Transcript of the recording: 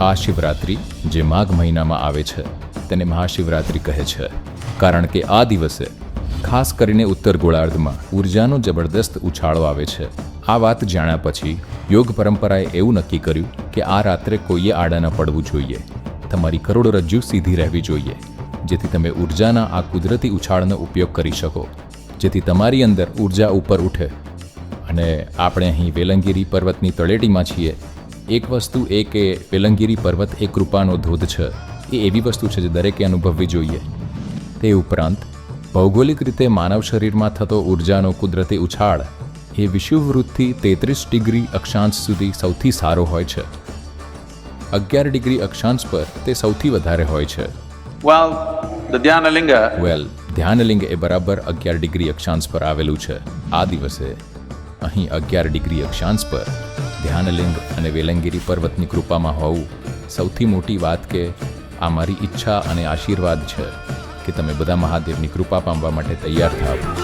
આ શિવરાત્રિ જે માઘ મહિનામાં આવે છે, તેને મહાશિવરાત્રિ કહે છે. કારણ કે આ દિવસે ખાસ કરીને ઉત્તર ગોળાર્ધમાં ઉર્જાનો જબરદસ્ત ઉછાળો આવે છે. આ વાત જાણ્યા પછી યોગ પરંપરાએ એવું નક્કી કર્યું કે આ રાત્રે કોઈએ આડા ન પડવું જોઈએ. તમારી કરોડરજ્જુ સીધી રહેવી જોઈએ. જેથી તમે ઉર્જાના આ કુદરતી ઉછાળનો ઉપયોગ કરી શકો. જેથી તમારી અંદર ઊર્જા ઉપર ઉઠે. અને આપણે અહીં વેલંગીરી પર્વતની તળેટીમાં છીએ એક વસ્તુ એ કે વેલંગીરી પર્વત એ કૃપાનો ધોધ છે એ એવી વસ્તુ છે જે દરેકે અનુભવવી જોઈએ. તે ઉપરાંત ભૌગોલિક રીતે માનવ શરીરમાં થતો ઉર્જાનો કુદરતી ઉછાળ એ વિષુવવૃત્તથી તેત્રીસ ડિગ્રી અક્ષાંશ સુધી સૌથી સારો હોય છે. અગિયાર ડિગ્રી અક્ષાંશ પર તે સૌથી વધારે હોય છે. Well, ધ્યાનલિંગ વેલ ધ્યાનલિંગ એ બરાબર અગિયાર ડિગ્રી અક્ષાંશ પર આવેલું છે. આ દિવસે અહીં અગિયાર ડિગ્રી અક્ષાંશ પર ધ્યાનલિંગ અને વેલંગીરી પર્વતની કૃપામાં હોવું સૌથી મોટી વાત કે આ મારી ઈચ્છા અને આશીર્વાદ છે કે તમે બધા મહાદેવની કૃપા પામવા માટે તૈયાર થાવ